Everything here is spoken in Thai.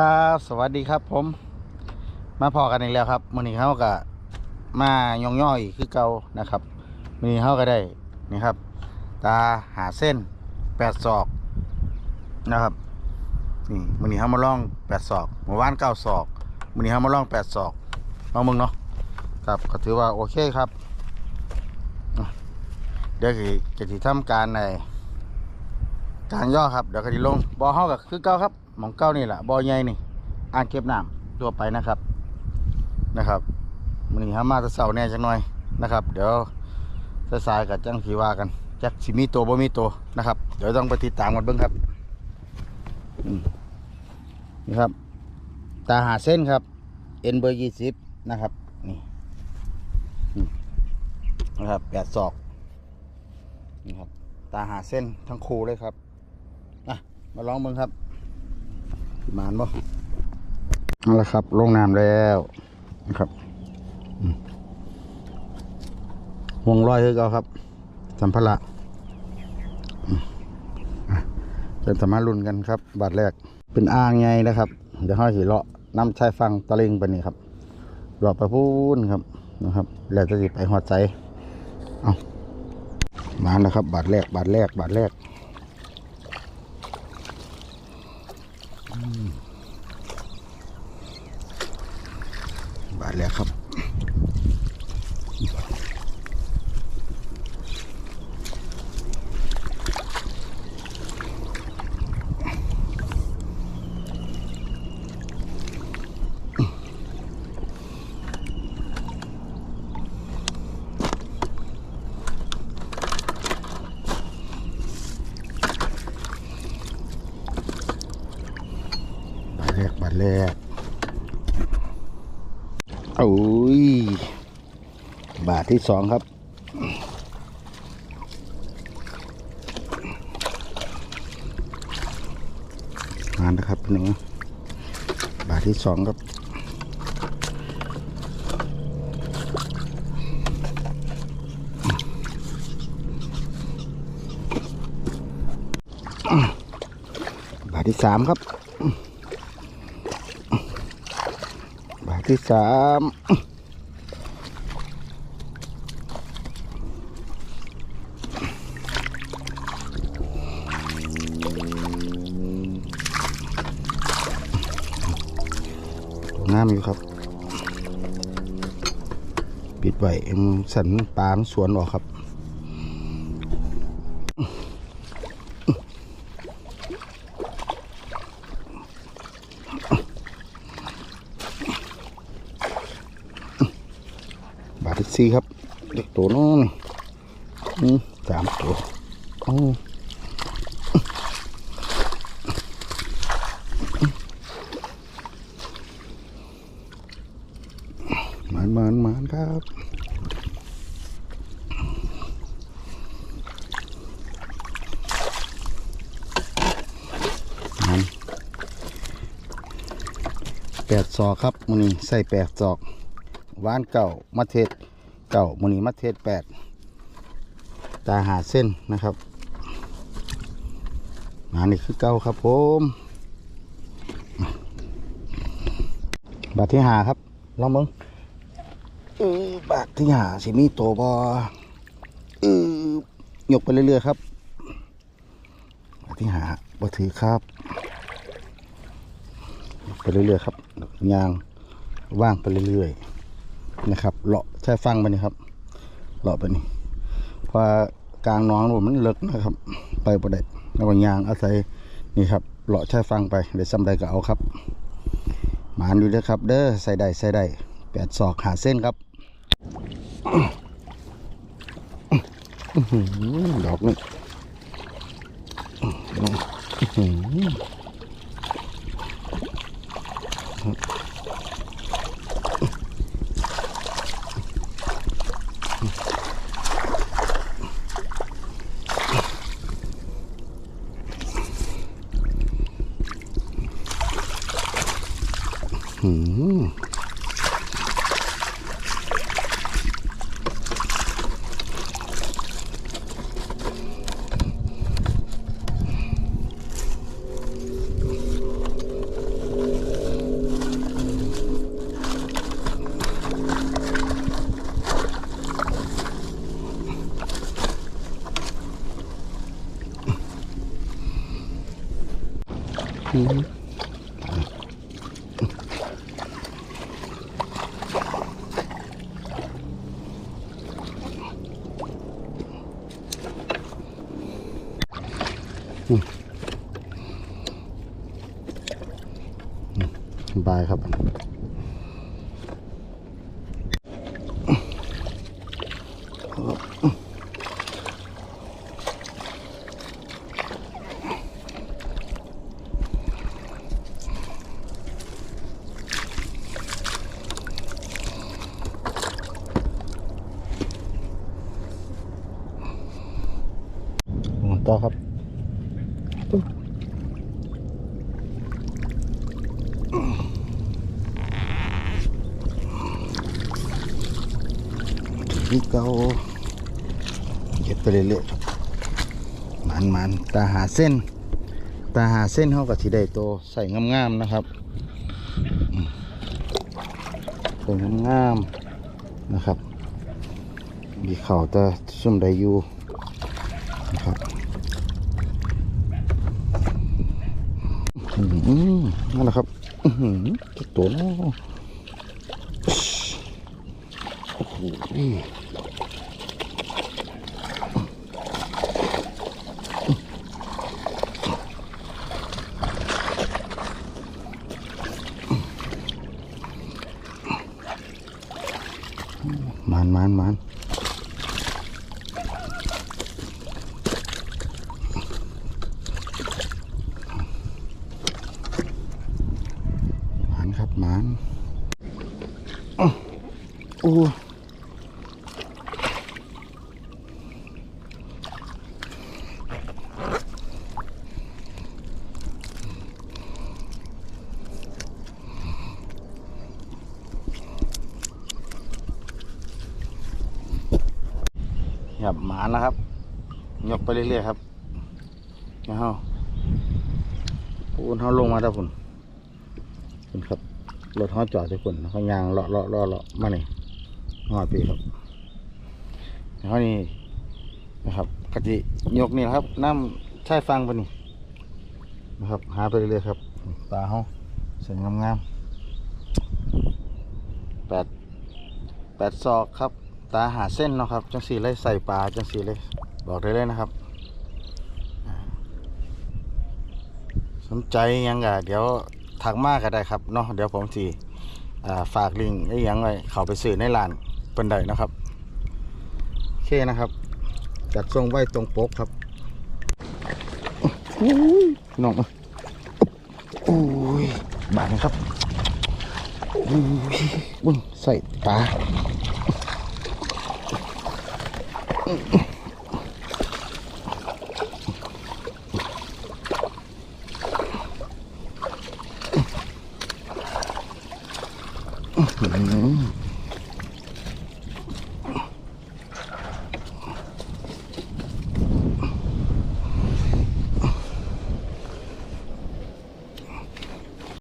ครับสวัสดีครับผม มาพอกันอีกแล้วครับมือนี้เฮาก็มาย่องย่อยคือเก่านะครับมือนี้เฮาก็ได้นี่ครับ ตาหาเส้นแปดศอกนะครับนี่มือนี้เฮามาลองแปดศอกเมื่อวานเก้าศอกมือนี้เฮามาลองแปดศอกลองมึงเนาะครับก็ถือว่าโอเคครับ เดี๋ยวจะทำการในการย่อครับเดี๋ยวก็สิลงบอเฮาก็คือเก่าครับ หมองเก่านี่แหละบ่อใหญ่นี่อ่างเก็บน้ำตัวไปนะครับนะครับมื้อนี้เฮามาต่เช้าแน่จังหน่อยนะครับ เดี๋ยวสายๆกับจังสีว่ากันจักสิมีตัวบ่มีตัวนะครับ เดี๋ยวต้องไปติดตามกันเบิ่งครับนี่ครับ ตาหาเส้นครับเอ็นเบอร์ยี่สิบนะครับนี่นะครับแปดศอกนี่ครับตาหาเส้นทั้งคู่เลยครับอะมาลองเบิ่งครับ มานบ่เอาละครับ ลงน้ำแล้วนะครับวงร้อยคือเก่าครับ สัมภาระจะสามารถลุนกันครับ บาทแรก เป็นอ่างไงนะครับ เดี๋ยวห้อยหิเลาะน้ำชายฟังตะลิงไปนี่ครับรอไปพูนครับนะครับ แล้วจะสิไปหัวใจ เอามาแล้วครับ บาทแรก บาทแรก บาทแรกอืมบาทแรกครับ บาท แรกบาทแรกโอ้ย บาทที่สองครับ มานะครับพี่หนูบาทที่สองครับบาทที่สามครับ บา ที่สามน้ำอยู่ครับ ปิดไว้สันปามสวนออกครับ บาทที่ สี่ครับเด็กตัวนู้นอืมสามตัวโอ้หมานมานมานครับมานแปดศอกครับมันนี้ใส่แปดศอกหวานเก่ามาเทศ เก่ามูนีมาเทศแปดตาหาเส้นนะครับมานี่คือเก่าครับผมบาทที่หาครับลองมึงเออบาทที่หาสิมีตัวบอเออยกไปเรื่อยๆครับบาทที่หาบ่ถือครับยกไปเรื่อยๆครับยางว่างไปเรื่อยๆนะครับเลาะ ใช้ฟังไปนี่ครับเลาะไปนี่พราะกลางน้องผมมันเลิกนะครับ ไปประเด็แล้วก็ยางอาศัยนี่ครับเลาะใช้ฟังไปเดี๋ยวซ้ำใดก็เอาครับหมานอยู่เลยครับ เด้อใส่ได้ใส่ได้แปดศอกหาเส้นครับอื้อหือดอกนี่ 음. Mm-hmm. สบายครับต่อครับ นี่เกาเก็บไปเรื่อยๆมันมันตาหาเส้น ตาหาเส้นเขากับที่ได้โตวใส่งามๆนะครับใส่งามๆนะครับ มีเข่าแตาซุ่มได้อยู่นะครับอืมนั่นแหละครับอือหือจะตัวน้อ โอ้โหมันมันมันมันครับมันอ้อโอ้ ครับหมานนะครับ ยกไปเรื่อยๆครับนะฮะปูนเขาลงมาแล้วคุณคุณครับรถเขาจอดที่คุณเขายางเลาะเลาะเลาะเลาะมานี่หอดปีครับเขานี่นะครับกะจิยกนี่นะครับน้ำใช่ฟังปะนี่นะครับ หาไปเรื่อยๆครับตาเขาสียงงามๆแปดแปดศอกครับ ตาหาเส้นเนาะครับ จังสีเลยใส่ปลาจังสีเลย บอกได้เลยนะครับ สนใจยังกะเดี๋ยวทักมากก็ได้ครับเนาะเดี๋ยวผมสีฝากลิงไอ้ยังไว้เขาไปซื้อในร้านเปิ้นได้นะครับโอเคนะครับ จัดทรงไว้ตรงปกครับอน้องมาอุ้ยบานครับอุ้ยอุ้ยใส่ปลา อืม